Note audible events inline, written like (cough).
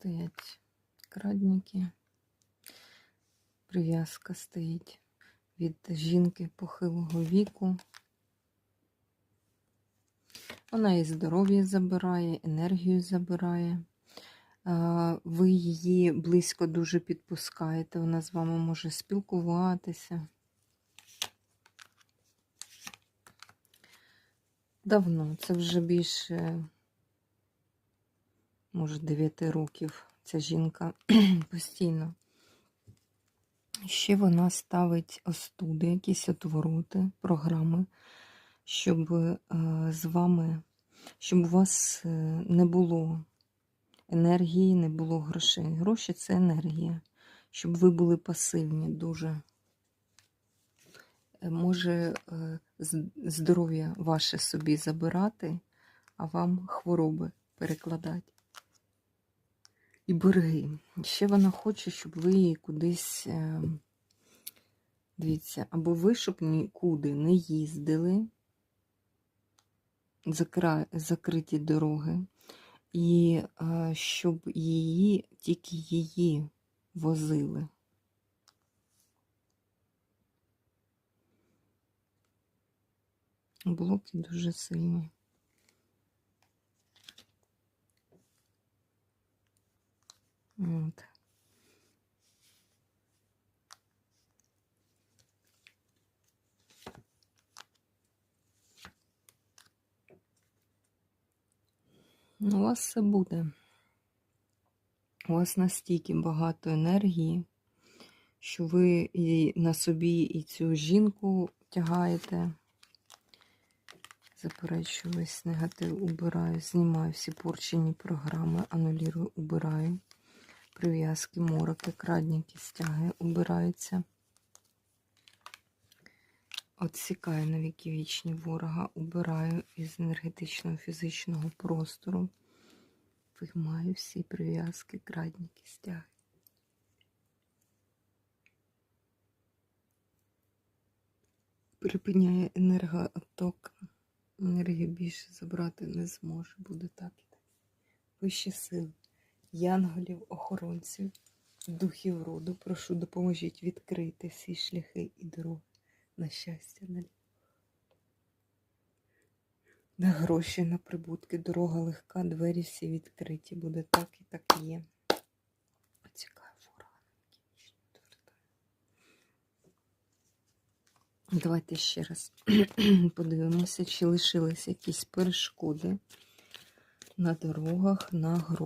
стоять крадники. Прив'язка стоїть від жінки похилого віку. Вона і здоров'я забирає, енергію забирає. Ви її близько дуже підпускаєте, вона з вами може спілкуватися. Давно, це вже більше, може, 9 років ця жінка (clears throat) постійно. Ще вона ставить остуди, якісь отвороти, програми, щоб е, з вами, щоб у вас е, не було енергії, не було грошей. Гроші це енергія, щоб ви були пасивні дуже. Е, Може здоров'я ваше собі забирати, а вам хвороби перекладати. І борги. Ще вона хоче, щоб ви її кудись, е, дивіться, або ви, щоб нікуди не їздили, закра... закриті дороги, і е, щоб її, тільки її возили. Блоки дуже сильні. От. Ну, у вас все буде. У вас настільки багато енергії, що ви і на собі і цю жінку тягаєте. Заперечую весь негатив, убираю, знімаю всі порчені програми, анулірую, убираю. Прив'язки, мороки, крадніки, стяги убираються. Отсікаю на віки вічні ворога, убираю із енергетичного фізичного простору. Виймаю всі прив'язки, крадніки, стяги. Припиняє енергоотток. Енергію більше забрати не зможе. Буде так і так. Вищі сили, янголів, охоронців, духів роду, прошу, допоможіть відкрити всі шляхи і дороги на щастя, на, на гроші, на прибутки. Дорога легка, двері всі відкриті. Буде так і так і є. Цікаво. Давайте ще раз (clears throat) подивимося, чи лишились якісь перешкоди на дорогах, на гроші.